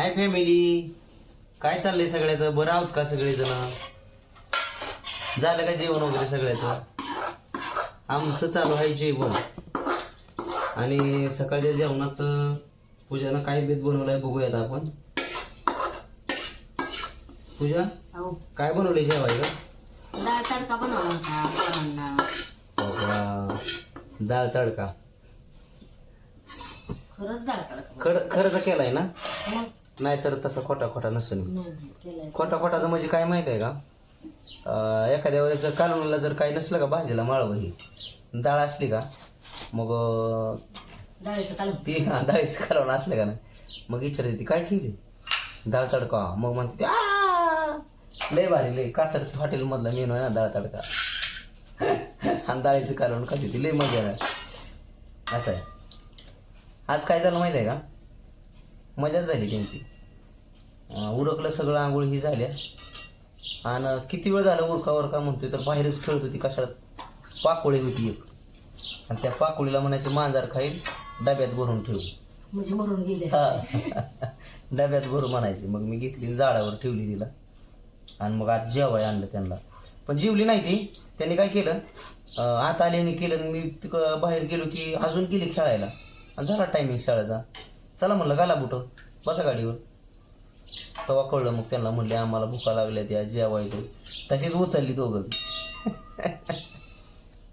Hi family काय चाललंय सगळ्याचं? बरं आहोत का सगळेजण? झालं का जेवण वगैरे सगळ्याचं? आमचं चालू आहे जेवण. आणि सकाळच्या जेवणात पूजानं काय बेत बनवलाय बघूयात आपण. पूजा अहो काय बनवलंय जेवायला? डाळ तडका बनवला होता डाळ तडका. खरंच डाळ तडका. खर खरंच केलाय ना? नाहीतर तसा खोटा खोटा नसून. खोटा खोटाचं म्हणजे काय माहीत आहे का? एखाद्या वेळेस कालवणाला जर काही नसलं का भाजीला माळवं ही डाळ असली का? मग अं, डाळीचं कालवण ती हा, डाळीचं कालवण असलं का नाही? मग विचारते ती काय केली? डाळ तडका. मग म्हणते ती, "आ!" लय भारी लय. कातर हॉटेल मधला मेनू आहे ना डाळ तडका. आणि डाळीचं कालवण खाते ती लय मजा आहे असं आहे. आज काय झालं माहिती आहे का? मजाच झाली त्यांची. उरकलं सगळं आंघोळ ही झाल्या. आणि किती वेळ झाला उरका उरका म्हणतोय तर बाहेरच खेळत होती कशात पाकोळी होती एक. आणि त्या पाकोळीला म्हणायचे मांजार खाईल डब्यात भरून ठेवू. म्हणजे मरून गेले हा. डब्यात भरून म्हणायची. मग मी घेतली झाडावर ठेवली तिला. आणि मग आज जेवाय आणलं त्यांना. पण जेवली नाही ती. त्यांनी काय केलं? आत आल्याने केलं आणि मी तिकडं बाहेर गेलो की अजून गेली खेळायला. झाला टायमिंग शाळेचा. चला म्हणलं घाला बुटं. बसा गाडीवर. तेव्हा कळलं मग त्यांना म्हणले आम्हाला भुका लागल्या त्या जेवायचं तशीच उचलली दोघं.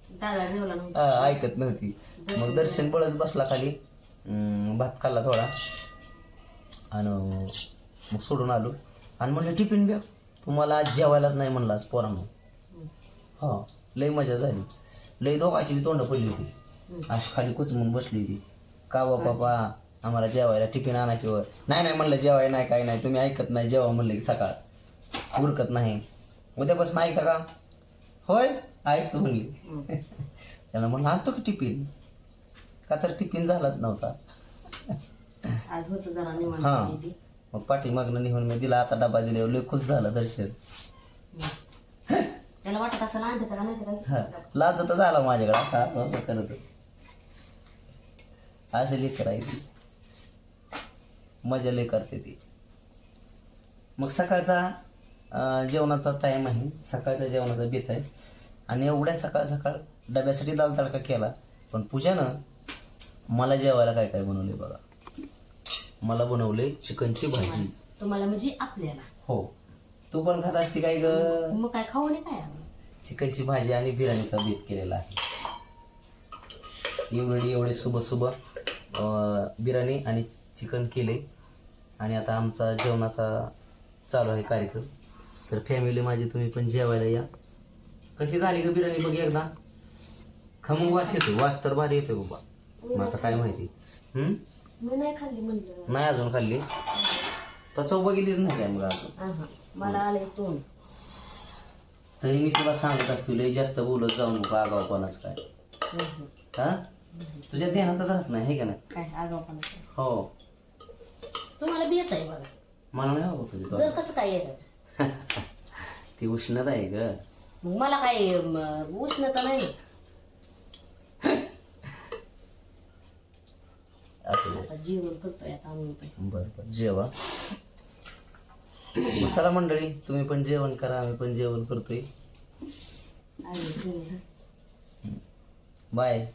दादा जेवला नव्हता. हा, ऐकत नव्हती. मग दर्शन पडत बसला खाली. अं, भात खाल्ला थोडा. आणि मग सोडून आलो. आणि म्हणलं टिफिन बॅग तुम्हाला आज जेवायलाच नाही म्हणलं आज पोरांना. हा लय मजा झाली. लय दोघाची बी तोंड पडली होती. अशी खाली कुचमून बसली होती. का बा बाबा? आम्हाला जेवायला टिफिन आणा किंवा नाही नाही म्हणलं जेवाय नाही काय नाही. तुम्ही ऐकत नाही जेवा म्हणलं की सकाळ. उरकत नाही. उद्यापासून ऐकता का? होय? ऐकतो म्हणली. त्याला म्हणलं आणतो की टिफिन. का तर टिफिन झालाच नव्हता. आज होतं जरा हा. मग पाठीमागनं निघून मी दिला आता डबा दिल्यावर लय खुश झाला दर्शन. त्याला वाटत असं नाही का हा. माझ्याकडे असं असं असं करत. असं लई करायची मजा लय करते ती. मग सकाळचा जेवणाचा टाइम आहे. सकाळच्या जेवणाचा बेत आहे. आणि एवढ्या सकाळ सकाळ डब्यासाठी दाल तडका केला. पण पूजानं मला जेवायला काय काय बनवले बघा. मला बनवले चिकनची भाजी. तुम्हाला म्हणजे आपल्याला. हो. तू पण खात असते काय ग? मग काय खाऊ नाही काय? चिकनची भाजी आणि बिर्याणीचा बेत केलेला आहे. एवढी एवढे सुबह सुबह बिर्याणी आणि चिकन केले. आणि आता आमचा जेवणाचा चालू आहे कार्यक्रम. तर फॅमिली माझी तुम्ही पण जेवायला या. कशी झाली का बिर्याणी बघ एकदा? खमंग वास येतो वास तर भारी येतो बाबा. मग आता काय माहिती? नाही अजून खाल्ली? तर चव बघितलीच नाही काय मग अजून? मला तोंड. तरी मी तुला सांगत असतो लय जास्त बोलत जाऊ नको आगावपणाच काय. हा? तुझ्या ध्यानातच राहत नाही हे का नाही? हो. तुम्हाला बी येत आहे बघा. मला नाही हवं तुझी जर कसं काय येतं? ती उष्णता आहे ग. मग मला काय म, उष्णता नाही. असं दे. आता जेवण करतोय आता आम्ही पण. बरं बरं. जेवा. मग चला मंडळी तुम्ही पण जेवण करा आम्ही पण जेवण करतोय. तुम्ही- बाय.